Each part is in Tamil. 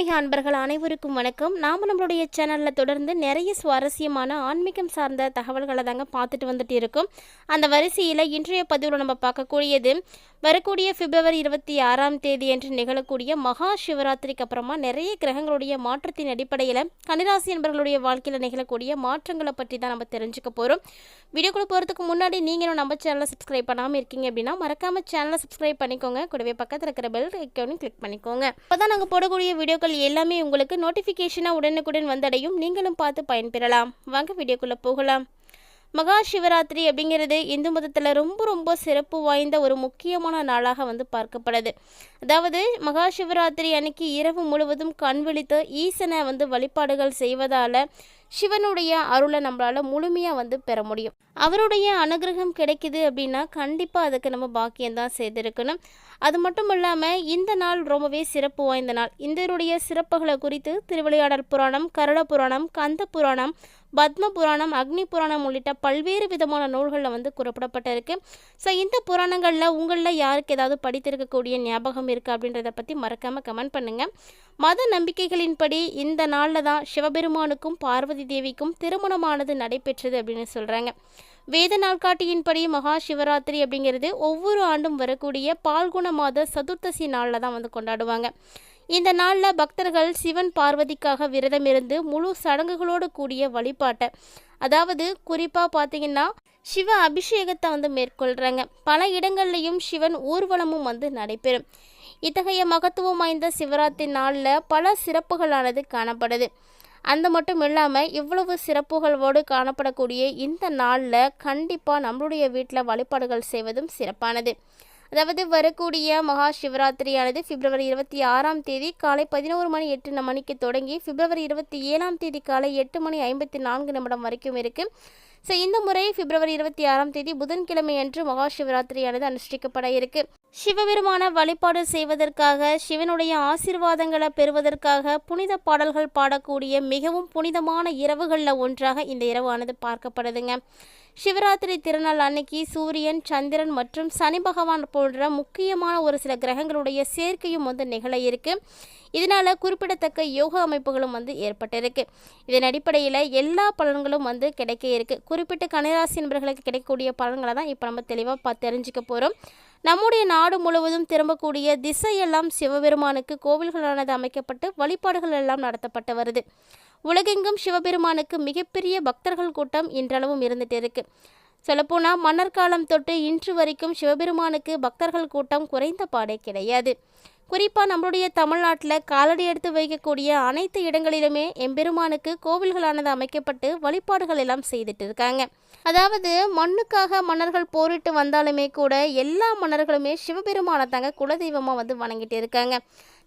ஆன்மீக அன்பர்கள் அனைவருக்கும் வணக்கம். நாம் நம்மளுடைய சேனலில் தொடர்ந்து நிறைய சுவாரஸ்யமான ஆன்மீகம் சார்ந்த தகவல்களை தாங்க பார்த்துட்டு வந்துட்டு இருக்கோம். அந்த வரிசையில் இன்றைய பதிவில் நம்ம பார்க்கக்கூடியது வரக்கூடிய பிப்ரவரி இருபத்தி ஆறாம் தேதி என்று நிகழக்கூடிய மகா சிவராத்திரிக்கு அப்புறமா நிறைய கிரகங்களுடைய மாற்றத்தின் அடிப்படையில் கன்னிராசி என்பர்களுடைய வாழ்க்கையில் நிகழக்கூடிய மாற்றங்களை பற்றி தான் நம்ம தெரிஞ்சுக்க போகிறோம் வீடியோக்குள்ள போகிறதுக்கு முன்னாடி நீங்களும் நம்ம சேனலை சப்ஸ்கிரைப் பண்ணாமல் இருக்கீங்க அப்படின்னா மறக்காம சேனலை சப்ஸ்கிரைப் பண்ணிக்கோங்க. கூடவே பக்கத்தில் இருக்கிற பெல் ஐக்கானும் கிளிக் பண்ணிக்கோங்க. அப்போ தான் நாங்கள் போடக்கூடிய வீடியோக்கள் எல்லாமே உங்களுக்கு நோட்டிஃபிகேஷனாக உடனுக்குடன் வந்தடையும். நீங்களும் பார்த்து பயன்பெறலாம். வாங்க வீடியோக்குள்ளே போகலாம். மகா சிவராத்திரி அப்படிங்கிறது இந்து மதத்தில் ரொம்ப ரொம்ப சிறப்பு வாய்ந்த ஒரு முக்கியமான நாளாக வந்து பார்க்கப்படுது. அதாவது மகா சிவராத்திரி அன்னைக்கு இரவு முழுவதும் கண் விழித்து ஈசனை வந்து வழிபாடுகள் செய்வதால் சிவனுடைய அருளை நம்மளால் முழுமையாக வந்து பெற முடியும். அவருடைய அனுகிரகம் கிடைக்குது அப்படின்னா கண்டிப்பாக அதுக்கு நம்ம பாக்கியம்தான் செய்திருக்கணும் அது மட்டும் இல்லாமல் இந்த நாள் ரொம்பவே சிறப்பு வாய்ந்த நாள். இந்தருடைய சிறப்புகளை குறித்து திருவிளையாடல் புராணம் கருட புராணம் கந்த புராணம் பத்ம புராணம் அக்னி புராணம் உள்ளிட்ட பல்வேறு விதமான நூல்களில் வந்து குறிப்பிடப்பட்டிருக்கு. ஸோ இந்த புராணங்களில் உங்களில் யாருக்கு ஏதாவது படித்திருக்கக்கூடிய ஞாபகம் இருக்குது அப்படின்றத பற்றி மறக்காமல் கமெண்ட் பண்ணுங்கள் மத நம்பிக்கைகளின்படி இந்த நாளில் தான் சிவபெருமானுக்கும் பார்வதி தேவிக்கும் திருமணமானது நடைபெற்றது அப்படின்னு சொல்கிறாங்க வேத நாள்காட்டியின்படி மகா சிவராத்திரி அப்படிங்கிறது ஒவ்வொரு ஆண்டும் வரக்கூடிய பால்குண மாத சதுர்த்தசி நாளில் தான் வந்து கொண்டாடுவாங்க. இந்த நாளில் பக்தர்கள் சிவன் பார்வதிக்காக விரதம் இருந்து முழு சடங்குகளோடு கூடிய வழிபாட்டை அதாவது குறிப்பாக பார்த்தீங்கன்னா சிவ அபிஷேகத்தை வந்து மேற்கொள்கிறாங்க பல இடங்கள்லையும் சிவன் ஊர்வலமும் வந்து நடைபெறும். இத்தகைய மகத்துவம் வாய்ந்த சிவராத்திரி நாளில் பல சிறப்புகளானது காணப்படுது. அந்த மட்டும் இல்லாமல் இவ்வளவு சிறப்புகளோடு காணப்படக்கூடிய இந்த நாளில் கண்டிப்பாக நம்மளுடைய வீட்டில் வழிபாடுகள் செய்வதும் சிறப்பானது. அதாவது வரக்கூடிய மகா சிவராத்திரியானது பிப்ரவரி இருபத்தி ஆறாம் தேதி காலை பதினோரு மணி எட்டு மணிக்கு தொடங்கி பிப்ரவரி இருபத்தி ஏழாம் தேதி காலை எட்டு மணி ஐம்பத்தி நான்கு நிமிடம் வரைக்கும் இருக்குது ஸோ இந்த முறை பிப்ரவரி இருபத்தி ஆறாம் தேதி புதன்கிழமை அன்று மகா சிவராத்திரியானது அனுஷ்டிக்கப்பட இருக்கு. சிவபெருமான வழிபாடு செய்வதற்காக சிவனுடைய ஆசீர்வாதங்களை பெறுவதற்காக புனித பாடல்கள் பாடக்கூடிய மிகவும் புனிதமான இரவுகளில் ஒன்றாக இந்த இரவானது பார்க்கப்படுதுங்க. சிவராத்திரி திருநாள் அன்னைக்கு சூரியன் சந்திரன் மற்றும் சனி பகவான் போன்ற முக்கியமான ஒரு சில கிரகங்களுடைய சேர்க்கையும் வந்து நிகழ இருக்கு. இதனால குறிப்பிடத்தக்க யோக அமைப்புகளும் வந்து ஏற்பட்டிருக்கு. இதன் அடிப்படையில் எல்லா பலன்களும் வந்து கிடைக்க இருக்கு. குறிப்பிட்ட கனிராசி நண்பர்களுக்கு கிடைக்கக்கூடிய பலன்களை தான் இப்போ நம்ம தெளிவாக பார்த்து தெரிஞ்சுக்க போகிறோம் நம்முடைய நாடு முழுவதும் திரும்பக்கூடிய திசையெல்லாம் சிவபெருமானுக்கு கோவில்களானது அமைக்கப்பட்டு வழிபாடுகள் எல்லாம் நடத்தப்பட்டு வருது. உலகெங்கும் சிவபெருமானுக்கு மிகப்பெரிய பக்தர்கள் கூட்டம் இன்றளவும் இருந்துட்டு இருக்கு. சொல்லப்போனால் மன்னர் காலம் தொட்டு இன்று வரைக்கும் சிவபெருமானுக்கு பக்தர்கள் கூட்டம் குறைந்த பாடே கிடையாது. குறிப்பாக நம்மளுடைய தமிழ்நாட்டில் காலடி எடுத்து வைக்கக்கூடிய அனைத்து இடங்களிலுமே எம்பெருமானுக்கு கோவில்களானது அமைக்கப்பட்டு வழிபாடுகள் எல்லாம் செய்துட்டு இருக்காங்க. அதாவது மண்ணுக்காக மன்னர்கள் போரிட்டு வந்தாலுமே கூட எல்லா மன்னர்களுமே சிவபெருமானை தாங்க குலதெய்வமாக வந்து வணங்கிட்டு இருக்காங்க.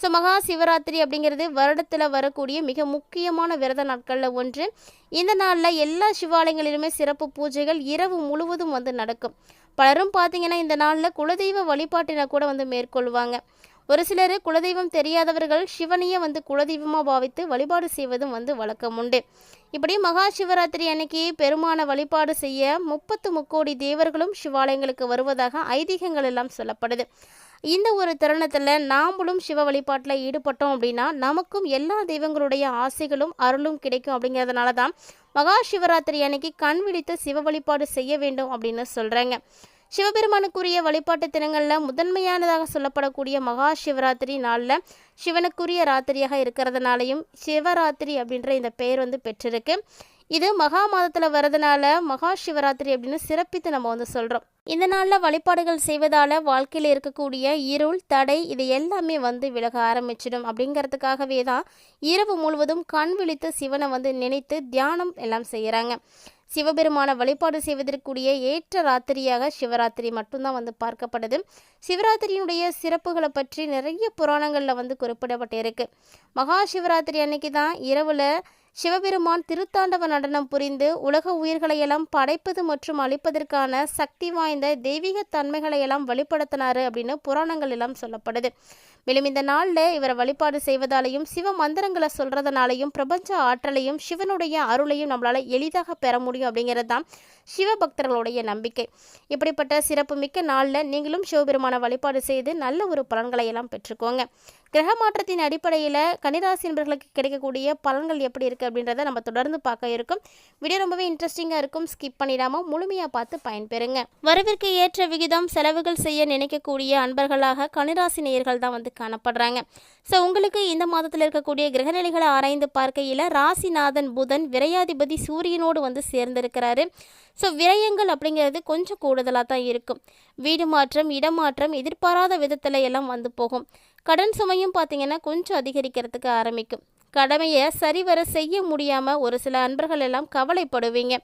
ஸோ மகா சிவராத்திரி அப்படிங்கிறது வருடத்தில் வரக்கூடிய மிக முக்கியமான விரத நாட்களில் ஒன்று. இந்த நாளில் எல்லா சிவாலயங்களிலுமே சிறப்பு பூஜைகள் இரவு முழுவதும் வந்து நடக்கும். பலரும் பார்த்தீங்கன்னா இந்த நாளில் குலதெய்வ வழிபாட்டினை கூட வந்து மேற்கொள்வாங்க. ஒரு சிலர் குலதெய்வம் தெரியாதவர்கள் சிவனையே வந்து குலதெய்வமாக பாவித்து வழிபாடு செய்வதும் வந்து வழக்கம் உண்டு. இப்படி மகா சிவராத்திரி அன்னைக்கு பெருமான வழிபாடு செய்ய முப்பத்து முக்கோடி தேவர்களும் சிவாலயங்களுக்கு வருவதாக ஐதீகங்கள் எல்லாம் சொல்லப்படுது. இந்த ஒரு தருணத்தில் நாமளும் சிவ வழிபாட்டில் ஈடுபட்டோம் அப்படின்னா நமக்கும் எல்லா தெய்வங்களுடைய ஆசைகளும் அருளும் கிடைக்கும் அப்படிங்கிறதுனால தான் மகா சிவராத்திரி அன்னைக்கு கண் விழித்து சிவ வழிபாடு செய்ய வேண்டும் அப்படின்னு சொல்கிறாங்க சிவபெருமானுக்குரிய வழிபாட்டு தினங்களில் முதன்மையானதாக சொல்லப்படக்கூடிய மகா சிவராத்திரி நாளில் சிவனுக்குரிய ராத்திரியாக இருக்கிறதுனாலையும் சிவராத்திரி அப்படின்ற இந்த பெயர் வந்து பெற்றிருக்கு. இது மகா மாதத்தில் வரதுனால மகா சிவராத்திரி அப்படின்னு சிறப்பித்து நம்ம வந்து சொல்கிறோம் இந்த நாளில் வழிபாடுகள் செய்வதால் வாழ்க்கையில் இருக்கக்கூடிய இருள் தடை இது எல்லாமே வந்து விலக ஆரம்பிச்சிடும். அப்படிங்கிறதுக்காகவே தான் இரவு முழுவதும் கண் விழித்து சிவனை வந்து நினைத்து தியானம் எல்லாம் செய்கிறாங்க சிவபெருமான வழிபாடு செய்வதற்குரிய ஏற்ற ராத்திரியாக சிவராத்திரி மட்டும்தான் வந்து பார்க்கப்படுது. சிவராத்திரியினுடைய சிறப்புகளை பற்றி நிறைய புராணங்களில் வந்து குறிப்பிடப்பட்டிருக்கு. மகா சிவராத்திரி அன்னைக்கு தான் இரவில் சிவபெருமான் திருத்தாண்டவ நடனம் புரிந்து உலக உயிர்களையெல்லாம் படைப்பது மற்றும் அழிப்பதற்கான சக்தி வாய்ந்த தெய்வீக தன்மைகளையெல்லாம் வெளிப்படுத்தினாரு அப்படின்னு புராணங்கள் எல்லாம் சொல்லப்படுது. மேலும் இந்த நாளில் இவரை வழிபாடு செய்வதாலையும் சிவ மந்திரங்களை சொல்கிறதுனாலையும் பிரபஞ்ச ஆற்றலையும் சிவனுடைய அருளையும் நம்மளால் எளிதாக பெற முடியும் அப்படிங்கிறது தான் சிவபக்தர்களுடைய நம்பிக்கை. இப்படிப்பட்ட சிறப்பு மிக்க நாளில் நீங்களும் சிவபெருமான வழிபாடு செய்து நல்ல ஒரு பலன்களை எல்லாம் பெற்றுக்கோங்க. கிரக மாற்றத்தின் அடிப்படையில் கன்னிராசி என்பர்களுக்கு கிடைக்கக்கூடிய பலன்கள் எப்படி இருக்குது அப்படின்றத நம்ம தொடர்ந்து பார்க்க இருக்கும். வீடியோ ரொம்பவே இன்ட்ரெஸ்டிங்காக இருக்கும். ஸ்கிப் பண்ணிடாமல் முழுமையாக பார்த்து பயன்பெறுங்க. வரவிற்கு ஏற்ற விகிதம் செலவுகள் செய்ய நினைக்கக்கூடிய அன்பர்களாக கன்னிராசி நேயர்கள் தான் வந்து காணப்படுறாங்க. ஸோ உங்களுக்கு இந்த மாதத்தில் இருக்கக்கூடிய கிரகநிலைகளை ஆராய்ந்து பார்க்கையில் ராசிநாதன் புதன் விரையாதிபதி சூரியனோடு வந்து சேர்ந்திருக்கிறாரு. ஸோ விரயங்கள் அப்படிங்கிறது கொஞ்சம் கூடுதலாக தான் இருக்கும். வீடு மாற்றம் இடமாற்றம் எதிர்பாராத விதத்தில் எல்லாம் வந்து போகும். கடன் சுமையும் பார்த்திங்கன்னா கொஞ்சம் அதிகரிக்கிறதுக்கு ஆரம்பிக்கும். கடமையை சரிவர செய்ய முடியாமல் ஒரு சில அன்பர்கள் எல்லாம் கவலைப்படுவீங்க.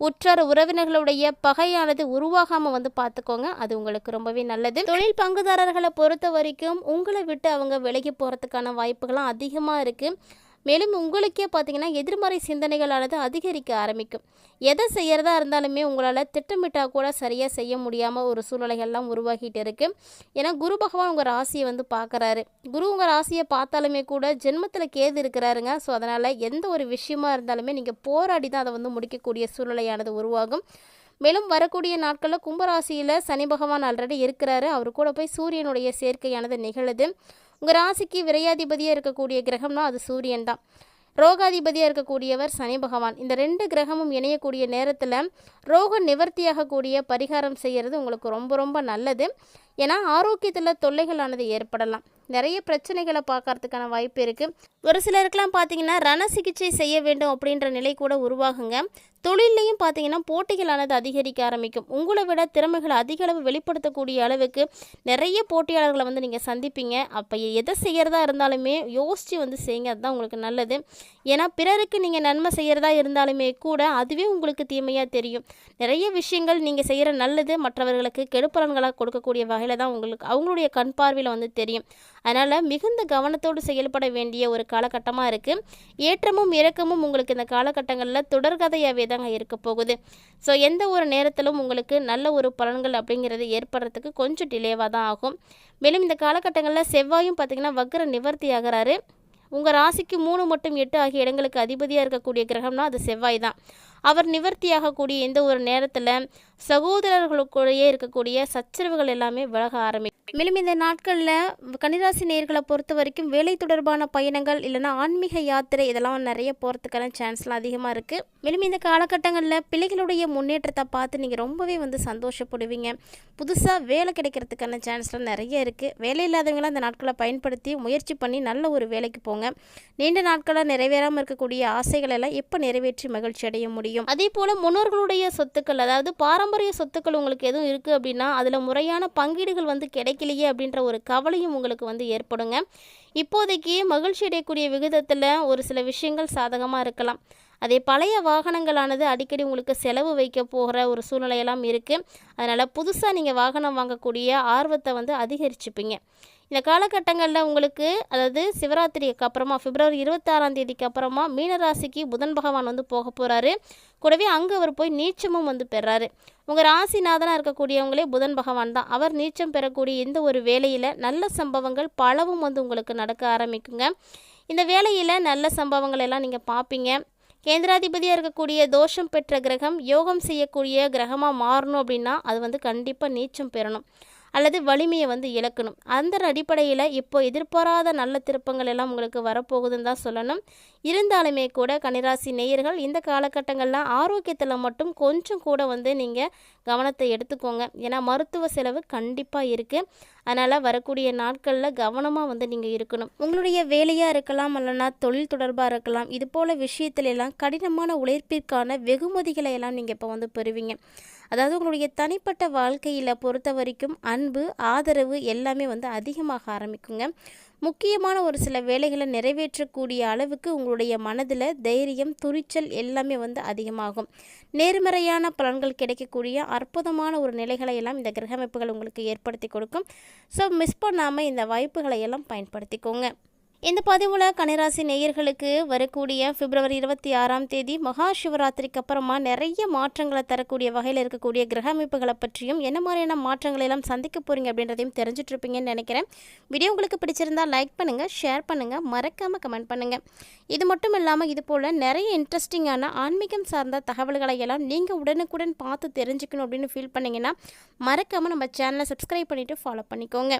உற்றார் உறவினர்களுடைய பகையானது உருவாகாமல் வந்து பார்த்துக்கோங்க அது உங்களுக்கு ரொம்பவே நல்லது. தொழில் பங்குதாரர்களை பொறுத்த வரைக்கும் உங்களை விட்டு அவங்க விலகி போகிறதுக்கான வாய்ப்புகளும் அதிகமாக இருக்குது மேலும் உங்களுக்கே பார்த்தீங்கன்னா எதிர்மறை சிந்தனைகளானது அதிகரிக்க ஆரம்பிக்கும். எதை செய்கிறதா இருந்தாலுமே உங்களால் திட்டமிட்டால் கூட சரியாக செய்ய முடியாமல் ஒரு சூழ்நிலைகள்லாம் உருவாகிட்டு இருக்குது ஏன்னா குரு பகவான் உங்கள் ராசியை வந்து பார்க்குறாரு. குரு உங்கள் ராசியை பார்த்தாலுமே கூட ஜென்மத்தில் கேது இருக்கிறாருங்க. ஸோ அதனால் எந்த ஒரு விஷயமா இருந்தாலுமே நீங்கள் போராடி தான் அதை வந்து முடிக்கக்கூடிய சூழ்நிலையானது உருவாகும். மேலும் வரக்கூடிய நாட்களில் கும்பராசியில் சனி பகவான் ஆல்ரெடி இருக்கிறாரு. அவர் கூட போய் சூரியனுடைய சேர்க்கையானது நிகழுது. உங்கள் ராசிக்கு விரையாதிபதியாக இருக்கக்கூடிய கிரகம்னா அது சூரியன் தான். ரோகாதிபதியாக இருக்கக்கூடியவர் சனி பகவான். இந்த ரெண்டு கிரகமும் இணையக்கூடிய நேரத்தில் ரோக நிவர்த்தியாகக்கூடிய பரிகாரம் செய்கிறது உங்களுக்கு ரொம்ப ரொம்ப நல்லது. ஏன்னா ஆரோக்கியத்தில் தொல்லைகளானது ஏற்படலாம். நிறைய பிரச்சனைகளை பார்க்கறதுக்கான வாய்ப்பு இருக்குது ஒரு சிலருக்கெலாம் பார்த்தீங்கன்னா ரண சிகிச்சை செய்ய வேண்டும் அப்படின்ற நிலை கூட உருவாகுங்க. தொழிலையும் பார்த்தீங்கன்னா போட்டிகளானது அதிகரிக்க ஆரம்பிக்கும். உங்களை விட திறமைகளை அதிக அளவு வெளிப்படுத்தக்கூடிய அளவுக்கு நிறைய போட்டியாளர்களை வந்து நீங்கள் சந்திப்பீங்க. அப்போ எதை செய்கிறதா இருந்தாலுமே யோசித்து வந்து செய்யுங்க. அதுதான் உங்களுக்கு நல்லது. ஏன்னா பிறருக்கு நீங்கள் நன்மை செய்கிறதா இருந்தாலுமே கூட அதுவே உங்களுக்கு தீமையாக தெரியும். நிறைய விஷயங்கள் நீங்கள் செய்கிற நல்லது மற்றவர்களுக்கு கெடுப்பலன்களாக கொடுக்கக்கூடிய வகையில் தான் உங்களுக்கு அவங்களுடைய கண் பார்வையில் வந்து தெரியும். அதனால் மிகுந்த கவனத்தோடு செயல்பட வேண்டிய ஒரு காலகட்டமாக இருக்குது ஏற்றமும் இறக்கமும் உங்களுக்கு இந்த காலகட்டங்களில் தொடர்கதையாகவே தாங்க இருக்க போகுது. ஸோ எந்த ஒரு நேரத்திலும் உங்களுக்கு நல்ல ஒரு பலன்கள் அப்படிங்கிறது ஏற்படுறதுக்கு கொஞ்சம் டிலேவாக தான் ஆகும். மேலும் இந்த காலகட்டங்களில் செவ்வாயும் பார்த்திங்கன்னா வக்ர நிவர்த்தி ஆகிறாரு. உங்கள் ராசிக்கு மூணு மற்றும் எட்டு ஆகிய இடங்களுக்கு அதிபதியாக இருக்கக்கூடிய கிரகம்னா அது செவ்வாய் தான். அவர் நிவர்த்தியாகக்கூடிய எந்த ஒரு நேரத்தில் சகோதரர்களுக்குள்ளேயே இருக்கக்கூடிய சச்சரவுகள் எல்லாமே விலக ஆரம்பிக்கும் மேலும் இந்த நாட்களில் கன்னிராசி நேர்களை பொறுத்த வரைக்கும் வேலை தொடர்பான பயணங்கள் இல்லைன்னா ஆன்மீக யாத்திரை இதெல்லாம் நிறைய போகிறதுக்கான சான்ஸ்லாம் அதிகமாக இருக்குது மேலும் இந்த காலகட்டங்களில் பிள்ளைகளுடைய முன்னேற்றத்தை பார்த்து நீங்கள் ரொம்பவே வந்து சந்தோஷப்படுவீங்க. புதுசாக வேலை கிடைக்கிறதுக்கான சான்ஸ்லாம் நிறைய இருக்குது வேலை இல்லாதவங்களாம் அந்த நாட்களை பயன்படுத்தி முயற்சி பண்ணி நல்ல ஒரு வேலைக்கு போங்க. நீண்ட நாட்களாக நிறைவேறாமல் இருக்கக்கூடிய ஆசைகளெல்லாம் எப்போ நிறைவேற்றி மகிழ்ச்சி அடைய முடியும்? அதே போல் முன்னோர்களுடைய சொத்துக்கள் அதாவது பாரம்பரிய சொத்துக்கள் உங்களுக்கு எதுவும் இருக்குது அப்படின்னா அதில் முறையான பங்கீடுகள் வந்து கிடைக்கலையே அப்படின்ற ஒரு கவலையும் உங்களுக்கு வந்து ஏற்படுங்க. இப்போதைக்கு மகிழ்ச்சி அடையக்கூடிய விகிதத்தில் ஒரு சில விஷயங்கள் சாதகமாக இருக்கலாம். அதே பழைய வாகனங்களானது அடிக்கடி உங்களுக்கு செலவு வைக்க போகிற ஒரு சூழ்நிலையெல்லாம் இருக்குது அதனால் புதுசாக நீங்கள் வாகனம் வாங்கக்கூடிய ஆர்வத்தை வந்து அதிகரிச்சுப்பீங்க. இந்த காலகட்டங்களில் உங்களுக்கு அதாவது சிவராத்திரிக்கு அப்புறமா பிப்ரவரி இருபத்தாறாம் தேதிக்கு அப்புறமா மீனராசிக்கு புதன் பகவான் வந்து போக போகிறாரு கூடவே அங்கே அவர் போய் நீச்சமும் வந்து பெறாரு. உங்கள் ராசிநாதனாக இருக்கக்கூடியவங்களே புதன் பகவான் தான். அவர் நீச்சம் பெறக்கூடிய இந்த ஒரு வேலையில் நல்ல சம்பவங்கள் பலவும் வந்து உங்களுக்கு நடக்க ஆரம்பிக்குங்க. இந்த வேலையில் நல்ல சம்பவங்கள் எல்லாம் நீங்கள் பார்ப்பீங்க கேந்திராதிபதியாக இருக்கக்கூடிய தோஷம் பெற்ற கிரகம் யோகம் செய்யக்கூடிய கிரகமாக மாறணும் அப்படின்னா அது வந்து கண்டிப்பாக நீச்சம் பெறணும். அல்லது வலிமையை வந்து இழக்கணும். அந்த அடிப்படையில் இப்போ எதிர்பாராத நல்ல திருப்பங்கள் எல்லாம் உங்களுக்கு வரப்போகுதுன்னு தான் சொல்லணும். இருந்தாலுமே கூட கனிராசி நேயர்கள் இந்த காலகட்டங்களில் ஆரோக்கியத்தில் மட்டும் கொஞ்சம் கூட வந்து நீங்கள் கவனத்தை எடுத்துக்கோங்க. ஏன்னா மருத்துவ செலவு கண்டிப்பாக இருக்குது அதனால் வரக்கூடிய நாட்களில் கவனமாக வந்து நீங்கள் இருக்கணும். உங்களுடைய வேலையாக இருக்கலாம் இல்லைனா தொழில் தொடர்பாக இருக்கலாம் இது போல் விஷயத்துலலாம் கடினமான உழைப்பிற்கான வெகுமதிகளை எல்லாம் நீங்கள் இப்போ வந்து பெறுவீங்க. அதாவது உங்களுடைய தனிப்பட்ட வாழ்க்கையில் பொறுத்த வரைக்கும் அன்பு ஆதரவு எல்லாமே வந்து அதிகமாக ஆரம்பிக்குங்க. முக்கியமான ஒரு சில வேலைகளை நிறைவேற்றக்கூடிய அளவுக்கு உங்களுடைய மனதில் தைரியம் துணிச்சல் எல்லாமே வந்து அதிகமாகும். நேர்மறையான பலன்கள் கிடைக்கக்கூடிய அற்புதமான ஒரு நிலைகளை எல்லாம் இந்த கிரகமைப்புகள் உங்களுக்கு ஏற்படுத்தி கொடுக்கும். ஸோ மிஸ் பண்ணாமல் இந்த வாய்ப்புகளை எல்லாம் பயன்படுத்திக்கோங்க. இந்த பதிவில் கனிராசி நேயர்களுக்கு வரக்கூடிய பிப்ரவரி இருபத்தி ஆறாம் தேதி மகா சிவராத்திரிக்கு அப்புறமா நிறைய மாற்றங்களை தரக்கூடிய வகையில் இருக்கக்கூடிய கிரக அமைப்புகளை பற்றியும் என்ன மாதிரியான மாற்றங்களை எல்லாம் சந்திக்க போறீங்க அப்படின்றதையும் தெரிஞ்சுட்டு இருப்பீங்கன்னு நினைக்கிறேன். வீடியோ உங்களுக்கு பிடிச்சிருந்தா லைக் பண்ணுங்கள் ஷேர் பண்ணுங்கள் மறக்காமல் கமெண்ட் பண்ணுங்கள் இது மட்டும் இல்லாமல் இது போல் நிறைய இன்ட்ரெஸ்டிங்கான ஆன்மீகம் சார்ந்த தகவல்களை எல்லாம் நீங்கள் உடனுக்குடன் பார்த்து தெரிஞ்சுக்கணும் அப்படின்னு ஃபீல் பண்ணீங்கன்னா மறக்காமல் நம்ம சேனலை சப்ஸ்கிரைப் பண்ணிவிட்டு ஃபாலோ பண்ணிக்கோங்க.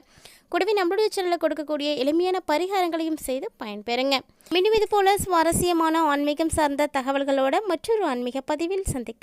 கூடவே நம்மளுடைய சேனலில் கொடுக்கக்கூடிய எளிமையான பரிகாரங்களை பரிகாரங்களையும் செய்து பயன்பெறுங்க. மீண்டும் இதுபோல சுவாரஸ்யமான ஆன்மீகம் சார்ந்த தகவல்களோட மற்றொரு ஆன்மீக பதிவில் சந்திக்க